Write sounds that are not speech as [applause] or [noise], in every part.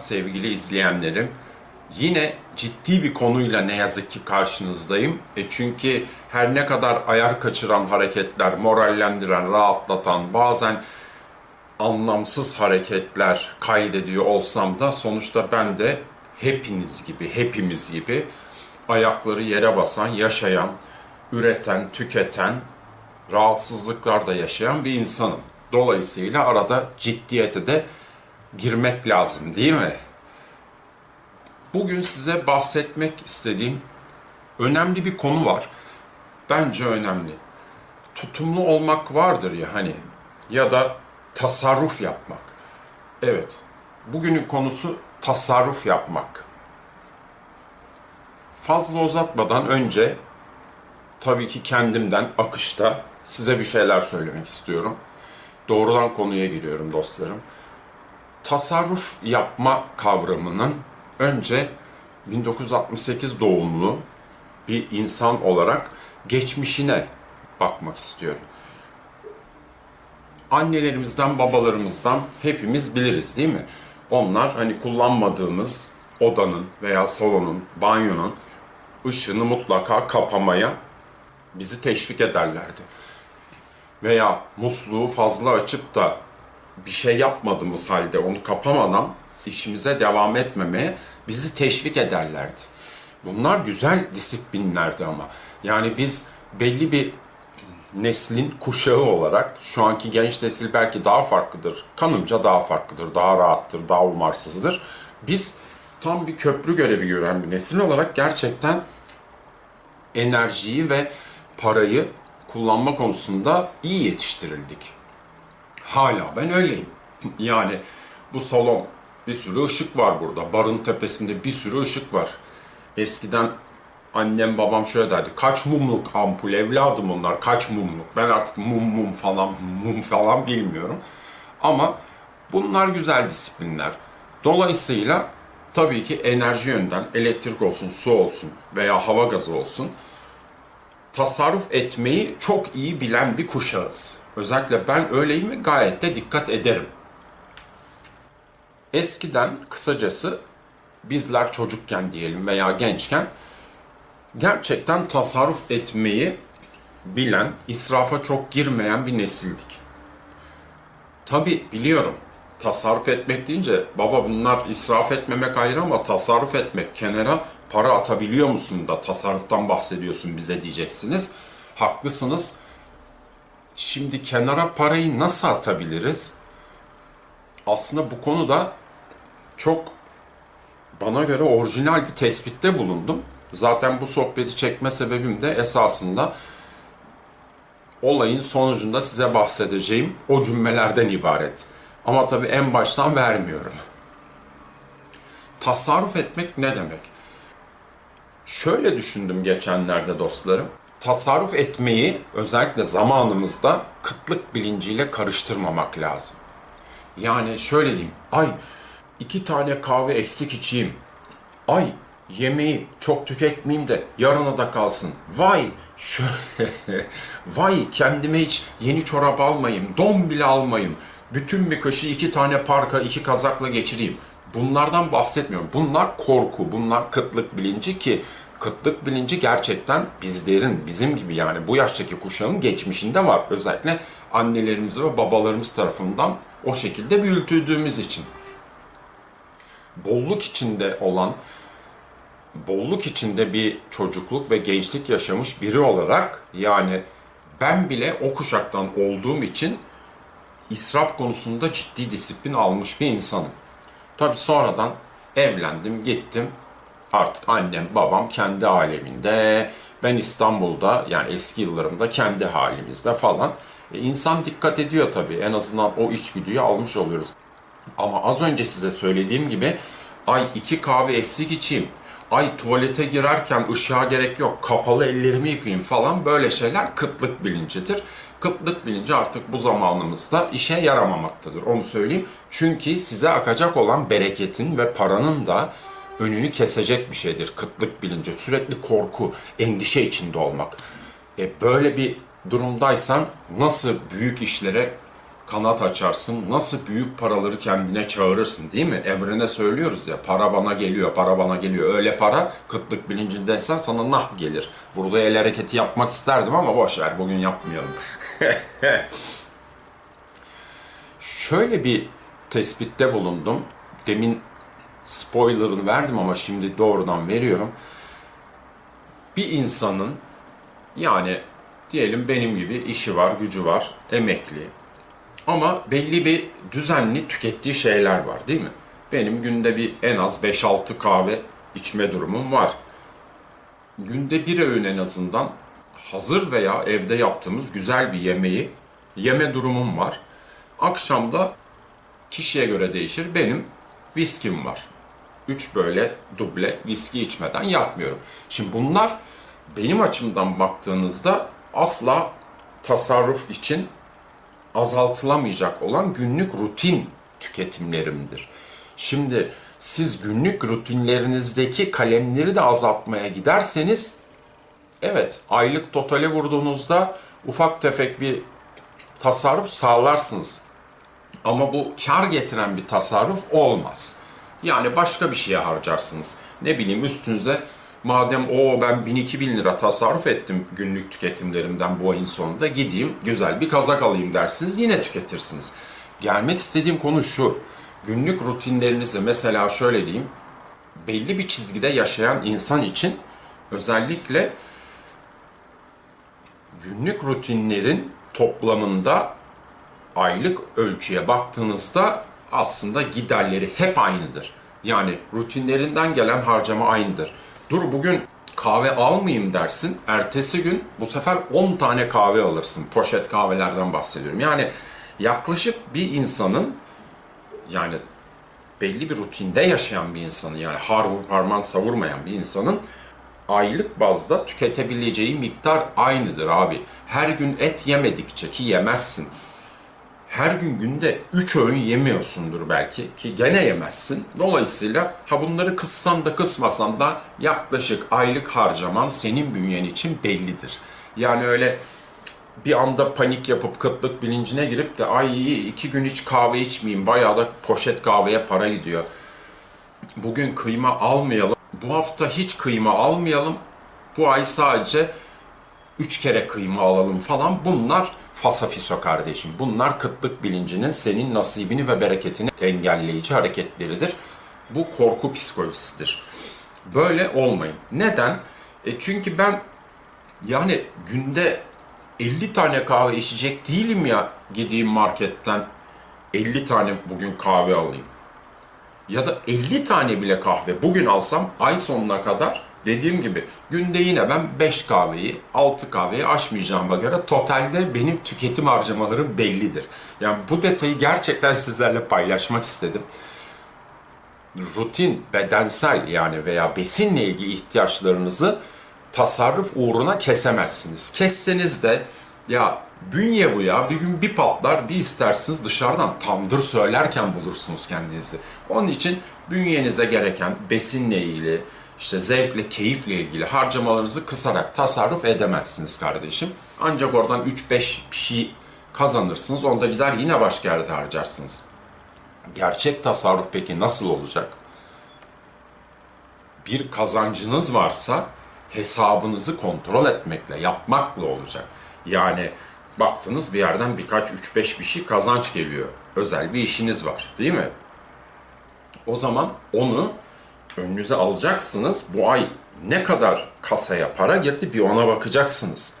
sevgili izleyenlerim. Yine ciddi bir konuyla ne yazık ki karşınızdayım. E çünkü her ne kadar ayar kaçıran hareketler, morallendiren, rahatlatan, bazen anlamsız hareketler kaydediyor olsam da sonuçta ben de hepiniz gibi, hepimiz gibi ayakları yere basan, yaşayan, üreten, tüketen, rahatsızlıklarda yaşayan bir insanım. Dolayısıyla arada ciddiyete de girmek lazım değil mi? Bugün size bahsetmek istediğim önemli bir konu var. Bence önemli. Tutumlu olmak vardır ya hani ya da tasarruf yapmak. Evet. Bugünün konusu tasarruf yapmak. Fazla uzatmadan önce tabii ki kendimden akışta size bir şeyler söylemek istiyorum. Doğrudan konuya giriyorum dostlarım. Tasarruf yapma kavramının önce 1968 doğumlu bir insan olarak geçmişine bakmak istiyorum. Annelerimizden, babalarımızdan hepimiz biliriz değil mi? Onlar hani kullanmadığımız odanın veya salonun, banyonun ışığını mutlaka kapamaya bizi teşvik ederlerdi. Veya musluğu fazla açıp da bir şey yapmadığımız halde onu kapamadan işimize devam etmemeye bizi teşvik ederlerdi. Bunlar güzel disiplinlerdi ama. Yani biz belli bir neslin kuşağı olarak şu anki genç nesil belki daha farklıdır. Kanımca daha farklıdır, daha rahattır, daha umarsızdır. Biz tam bir köprü görevi gören bir nesil olarak gerçekten enerjiyi ve parayı kullanma konusunda iyi yetiştirildik. Hala ben öyleyim. [laughs] Yani bu salon bir sürü ışık var burada. Barın tepesinde bir sürü ışık var. Eskiden annem babam şöyle derdi. Kaç mumluk ampul evladım onlar kaç mumluk. Ben artık mum mum falan [laughs] mum falan bilmiyorum. Ama bunlar güzel disiplinler. Dolayısıyla tabii ki enerji yönden elektrik olsun, su olsun veya hava gazı olsun tasarruf etmeyi çok iyi bilen bir kuşağız. Özellikle ben öyleyim ve gayet de dikkat ederim. Eskiden kısacası bizler çocukken diyelim veya gençken gerçekten tasarruf etmeyi bilen, israfa çok girmeyen bir nesildik. Tabi biliyorum tasarruf etmek deyince baba bunlar israf etmemek ayrı ama tasarruf etmek kenara para atabiliyor musun da tasarruftan bahsediyorsun bize diyeceksiniz. Haklısınız. Şimdi kenara parayı nasıl atabiliriz? Aslında bu konuda çok bana göre orijinal bir tespitte bulundum. Zaten bu sohbeti çekme sebebim de esasında olayın sonucunda size bahsedeceğim o cümlelerden ibaret. Ama tabii en baştan vermiyorum. Tasarruf etmek ne demek? Şöyle düşündüm geçenlerde dostlarım. Tasarruf etmeyi özellikle zamanımızda kıtlık bilinciyle karıştırmamak lazım. Yani şöyle diyeyim. Ay iki tane kahve eksik içeyim. Ay yemeği çok tüketmeyeyim de yarına da kalsın. Vay şöyle, [laughs] vay kendime hiç yeni çorap almayayım, don bile almayayım. Bütün bir kışı iki tane parka, iki kazakla geçireyim. Bunlardan bahsetmiyorum. Bunlar korku, bunlar kıtlık bilinci ki kıtlık bilinci gerçekten bizlerin, bizim gibi yani bu yaştaki kuşağın geçmişinde var. Özellikle annelerimiz ve babalarımız tarafından o şekilde büyütüldüğümüz için. Bolluk içinde olan, bolluk içinde bir çocukluk ve gençlik yaşamış biri olarak yani ben bile o kuşaktan olduğum için israf konusunda ciddi disiplin almış bir insanım. Tabi sonradan evlendim, gittim. Artık annem, babam kendi aleminde. Ben İstanbul'da yani eski yıllarımda kendi halimizde falan. E, insan dikkat ediyor tabii. En azından o içgüdüyü almış oluyoruz. Ama az önce size söylediğim gibi ay iki kahve eksik içeyim. Ay tuvalete girerken ışığa gerek yok. Kapalı ellerimi yıkayayım falan böyle şeyler kıtlık bilincidir. Kıtlık bilinci artık bu zamanımızda işe yaramamaktadır. Onu söyleyeyim. Çünkü size akacak olan bereketin ve paranın da önünü kesecek bir şeydir kıtlık bilinci. Sürekli korku, endişe içinde olmak. E böyle bir durumdaysan nasıl büyük işlere kanat açarsın, nasıl büyük paraları kendine çağırırsın değil mi? Evrene söylüyoruz ya, para bana geliyor, para bana geliyor. Öyle para, kıtlık bilincindeysen sana nah gelir. Burada el hareketi yapmak isterdim ama boş ver, bugün yapmayalım. [laughs] Şöyle bir tespitte bulundum. Demin spoilerını verdim ama şimdi doğrudan veriyorum. Bir insanın yani diyelim benim gibi işi var, gücü var, emekli. Ama belli bir düzenli tükettiği şeyler var değil mi? Benim günde bir en az 5-6 kahve içme durumum var. Günde bir öğün en azından hazır veya evde yaptığımız güzel bir yemeği yeme durumum var. Akşamda kişiye göre değişir. Benim viskim var. Üç böyle duble viski içmeden yapmıyorum. Şimdi bunlar benim açımdan baktığınızda asla tasarruf için azaltılamayacak olan günlük rutin tüketimlerimdir. Şimdi siz günlük rutinlerinizdeki kalemleri de azaltmaya giderseniz evet aylık totale vurduğunuzda ufak tefek bir tasarruf sağlarsınız. Ama bu kar getiren bir tasarruf olmaz. Yani başka bir şeye harcarsınız. Ne bileyim üstünüze madem o ben 1000-2000 lira tasarruf ettim günlük tüketimlerimden bu ayın sonunda gideyim güzel bir kazak alayım dersiniz yine tüketirsiniz. Gelmek istediğim konu şu. Günlük rutinlerinizi mesela şöyle diyeyim. Belli bir çizgide yaşayan insan için özellikle günlük rutinlerin toplamında aylık ölçüye baktığınızda aslında giderleri hep aynıdır. Yani rutinlerinden gelen harcama aynıdır. Dur bugün kahve almayayım dersin. Ertesi gün bu sefer 10 tane kahve alırsın. Poşet kahvelerden bahsediyorum. Yani yaklaşık bir insanın yani belli bir rutinde yaşayan bir insanın yani har vur parmağın savurmayan bir insanın aylık bazda tüketebileceği miktar aynıdır abi. Her gün et yemedikçe ki yemezsin her gün günde 3 öğün yemiyorsundur belki ki gene yemezsin. Dolayısıyla ha bunları kıssan da kısmasan da yaklaşık aylık harcaman senin bünyen için bellidir. Yani öyle bir anda panik yapıp kıtlık bilincine girip de ay iki gün hiç kahve içmeyeyim bayağı da poşet kahveye para gidiyor. Bugün kıyma almayalım. Bu hafta hiç kıyma almayalım. Bu ay sadece 3 kere kıyma alalım falan bunlar fasafiso kardeşim. Bunlar kıtlık bilincinin senin nasibini ve bereketini engelleyici hareketleridir. Bu korku psikolojisidir. Böyle olmayın. Neden? E çünkü ben yani günde 50 tane kahve içecek değilim ya gideyim marketten 50 tane bugün kahve alayım. Ya da 50 tane bile kahve bugün alsam ay sonuna kadar Dediğim gibi günde yine ben 5 kahveyi, 6 kahveyi aşmayacağıma göre totalde benim tüketim harcamalarım bellidir. Yani bu detayı gerçekten sizlerle paylaşmak istedim. Rutin, bedensel yani veya besinle ilgili ihtiyaçlarınızı tasarruf uğruna kesemezsiniz. Kesseniz de ya bünye bu ya bir gün bir patlar bir istersiniz dışarıdan tandır söylerken bulursunuz kendinizi. Onun için bünyenize gereken besinle ilgili, işte zevkle, keyifle ilgili harcamalarınızı kısarak tasarruf edemezsiniz kardeşim. Ancak oradan 3-5 bir şey kazanırsınız. Onda gider yine başka yerde harcarsınız. Gerçek tasarruf peki nasıl olacak? Bir kazancınız varsa hesabınızı kontrol etmekle, yapmakla olacak. Yani baktınız bir yerden birkaç 3-5 bir şey kazanç geliyor. Özel bir işiniz var değil mi? O zaman onu önünüze alacaksınız. Bu ay ne kadar kasaya para girdi bir ona bakacaksınız.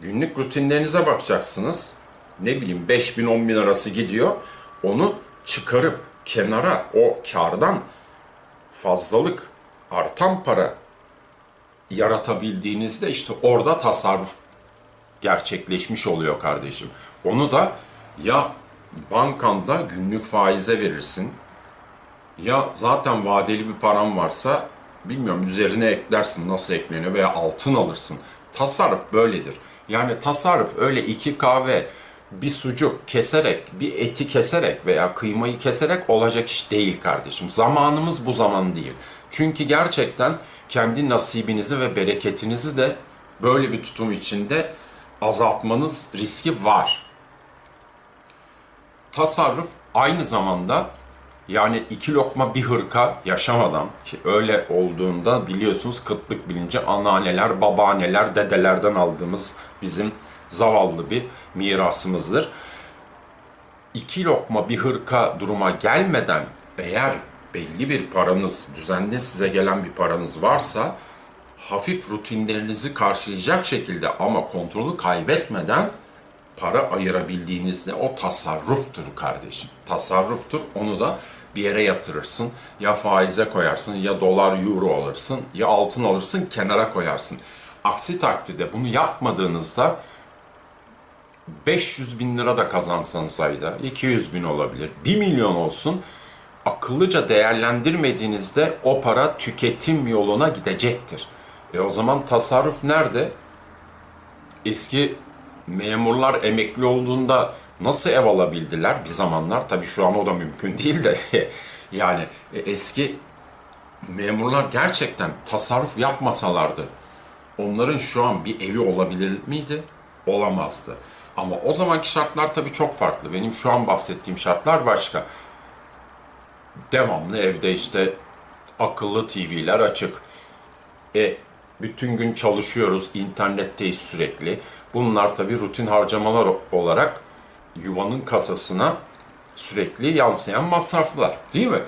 Günlük rutinlerinize bakacaksınız. Ne bileyim 5 bin 10 bin arası gidiyor. Onu çıkarıp kenara o kardan fazlalık artan para yaratabildiğinizde işte orada tasarruf gerçekleşmiş oluyor kardeşim. Onu da ya bankanda günlük faize verirsin ya zaten vadeli bir param varsa bilmiyorum üzerine eklersin nasıl ekleniyor veya altın alırsın. Tasarruf böyledir. Yani tasarruf öyle iki kahve, bir sucuk keserek, bir eti keserek veya kıymayı keserek olacak iş değil kardeşim. Zamanımız bu zaman değil. Çünkü gerçekten kendi nasibinizi ve bereketinizi de böyle bir tutum içinde azaltmanız riski var. tasarruf aynı zamanda yani iki lokma bir hırka yaşamadan ki öyle olduğunda biliyorsunuz kıtlık bilinci anneanneler, babaanneler, dedelerden aldığımız bizim zavallı bir mirasımızdır. İki lokma bir hırka duruma gelmeden eğer belli bir paranız, düzenli size gelen bir paranız varsa hafif rutinlerinizi karşılayacak şekilde ama kontrolü kaybetmeden para ayırabildiğinizde o tasarruftur kardeşim. Tasarruftur. Onu da bir yere yatırırsın. Ya faize koyarsın, ya dolar, euro alırsın, ya altın alırsın, kenara koyarsın. Aksi takdirde bunu yapmadığınızda 500 bin lira da kazansanız ayda, 200 bin olabilir, 1 milyon olsun. Akıllıca değerlendirmediğinizde o para tüketim yoluna gidecektir. E o zaman tasarruf nerede? Eski memurlar emekli olduğunda nasıl ev alabildiler bir zamanlar? Tabii şu an o da mümkün değil de [laughs] yani e, eski memurlar gerçekten tasarruf yapmasalardı onların şu an bir evi olabilir miydi? Olamazdı. Ama o zamanki şartlar tabii çok farklı. Benim şu an bahsettiğim şartlar başka. Devamlı evde işte akıllı TV'ler açık. E bütün gün çalışıyoruz, internetteyiz sürekli. Bunlar tabii rutin harcamalar olarak yuvanın kasasına sürekli yansıyan masraflar değil mi?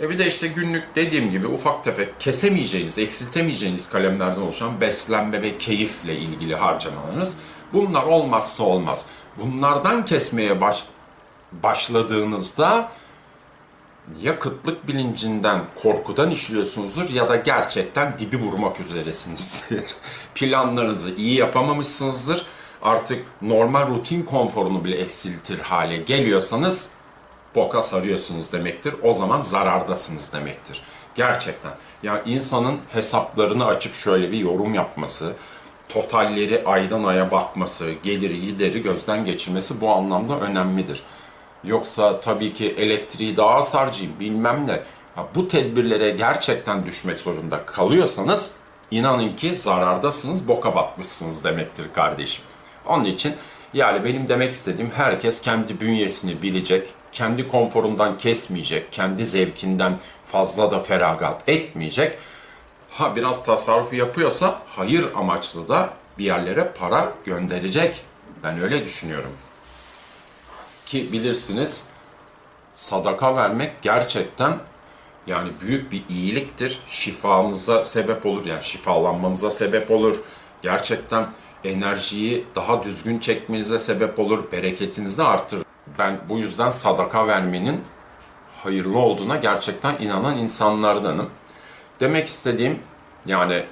E bir de işte günlük dediğim gibi ufak tefek kesemeyeceğiniz, eksiltemeyeceğiniz kalemlerden oluşan beslenme ve keyifle ilgili harcamalarınız. Bunlar olmazsa olmaz. Bunlardan kesmeye baş, başladığınızda ya kıtlık bilincinden, korkudan işliyorsunuzdur ya da gerçekten dibi vurmak üzeresinizdir. [laughs] Planlarınızı iyi yapamamışsınızdır. Artık normal rutin konforunu bile eksiltir hale geliyorsanız boka sarıyorsunuz demektir. O zaman zarardasınız demektir. Gerçekten. Yani insanın hesaplarını açıp şöyle bir yorum yapması, totalleri aydan aya bakması, geliri gideri gözden geçirmesi bu anlamda önemlidir. Yoksa tabii ki elektriği daha az harcayayım bilmem ne. Ha, bu tedbirlere gerçekten düşmek zorunda kalıyorsanız inanın ki zarardasınız, boka batmışsınız demektir kardeşim. Onun için yani benim demek istediğim herkes kendi bünyesini bilecek, kendi konforundan kesmeyecek, kendi zevkinden fazla da feragat etmeyecek. Ha biraz tasarruf yapıyorsa hayır amaçlı da bir yerlere para gönderecek. Ben öyle düşünüyorum. Ki bilirsiniz sadaka vermek gerçekten yani büyük bir iyiliktir. Şifanıza sebep olur yani şifalanmanıza sebep olur. Gerçekten enerjiyi daha düzgün çekmenize sebep olur. Bereketinizi artırır. Ben bu yüzden sadaka vermenin hayırlı olduğuna gerçekten inanan insanlardanım. Demek istediğim yani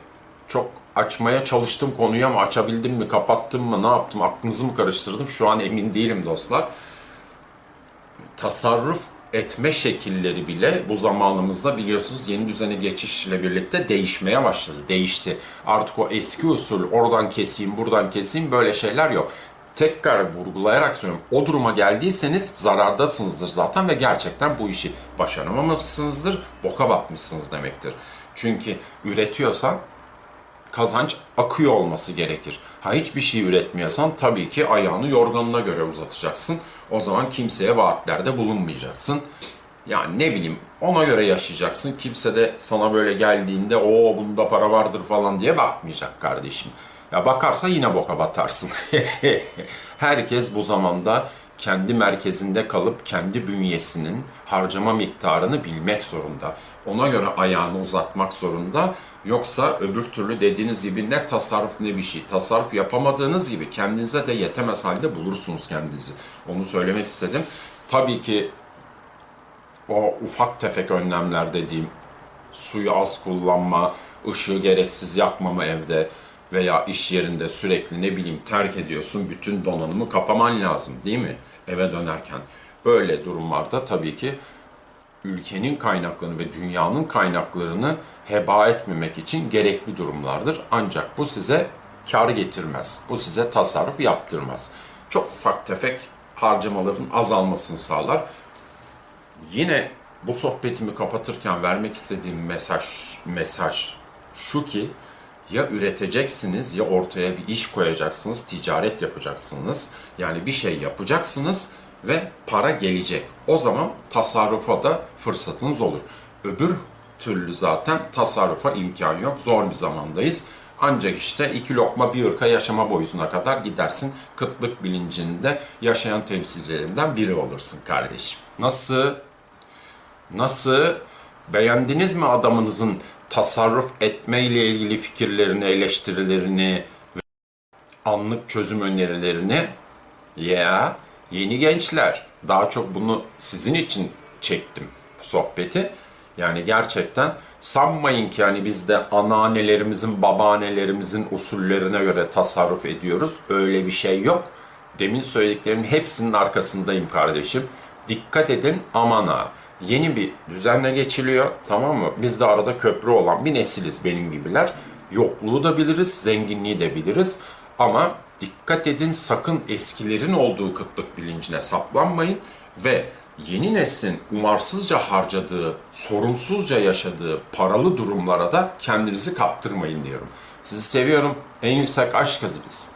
çok açmaya çalıştım konuyu ama açabildim mi, kapattım mı, ne yaptım, aklınızı mı karıştırdım şu an emin değilim dostlar. Tasarruf etme şekilleri bile bu zamanımızda biliyorsunuz yeni düzene geçişle birlikte değişmeye başladı. Değişti. Artık o eski usul oradan keseyim, buradan keseyim böyle şeyler yok. Tekrar vurgulayarak söylüyorum. O duruma geldiyseniz zarardasınızdır zaten ve gerçekten bu işi başaramamışsınızdır, boka batmışsınız demektir. Çünkü üretiyorsan kazanç akıyor olması gerekir. Ha hiçbir şey üretmiyorsan tabii ki ayağını yorganına göre uzatacaksın. O zaman kimseye vaatlerde bulunmayacaksın. Yani ne bileyim ona göre yaşayacaksın. Kimse de sana böyle geldiğinde o bunda para vardır falan diye bakmayacak kardeşim. Ya bakarsa yine boka batarsın. [laughs] Herkes bu zamanda kendi merkezinde kalıp kendi bünyesinin harcama miktarını bilmek zorunda. Ona göre ayağını uzatmak zorunda. Yoksa öbür türlü dediğiniz gibi ne tasarruf ne bir şey. Tasarruf yapamadığınız gibi kendinize de yetemez halde bulursunuz kendinizi. Onu söylemek istedim. Tabii ki o ufak tefek önlemler dediğim suyu az kullanma, ışığı gereksiz yakmama evde veya iş yerinde sürekli ne bileyim terk ediyorsun bütün donanımı kapaman lazım değil mi eve dönerken. Böyle durumlarda tabii ki ülkenin kaynaklarını ve dünyanın kaynaklarını heba etmemek için gerekli durumlardır. Ancak bu size kar getirmez. Bu size tasarruf yaptırmaz. Çok ufak tefek harcamaların azalmasını sağlar. Yine bu sohbetimi kapatırken vermek istediğim mesaj mesaj şu ki ya üreteceksiniz ya ortaya bir iş koyacaksınız, ticaret yapacaksınız. Yani bir şey yapacaksınız ve para gelecek. O zaman tasarrufa da fırsatınız olur. Öbür türlü zaten tasarrufa imkan yok. Zor bir zamandayız. Ancak işte iki lokma bir ırka yaşama boyutuna kadar gidersin. Kıtlık bilincinde yaşayan temsilcilerinden biri olursun kardeşim. Nasıl? Nasıl? Beğendiniz mi adamınızın tasarruf etme ile ilgili fikirlerini, eleştirilerini, anlık çözüm önerilerini? Ya yeni gençler. Daha çok bunu sizin için çektim sohbeti. Yani gerçekten sanmayın ki hani biz de anneannelerimizin, babaannelerimizin usullerine göre tasarruf ediyoruz. Öyle bir şey yok. Demin söylediklerimin hepsinin arkasındayım kardeşim. Dikkat edin aman ha. Yeni bir düzenle geçiliyor tamam mı? Biz de arada köprü olan bir nesiliz benim gibiler. Yokluğu da biliriz, zenginliği de biliriz. Ama dikkat edin sakın eskilerin olduğu kıtlık bilincine saplanmayın ve yeni neslin umarsızca harcadığı, sorumsuzca yaşadığı paralı durumlara da kendinizi kaptırmayın diyorum. Sizi seviyorum. En yüksek aşk biz.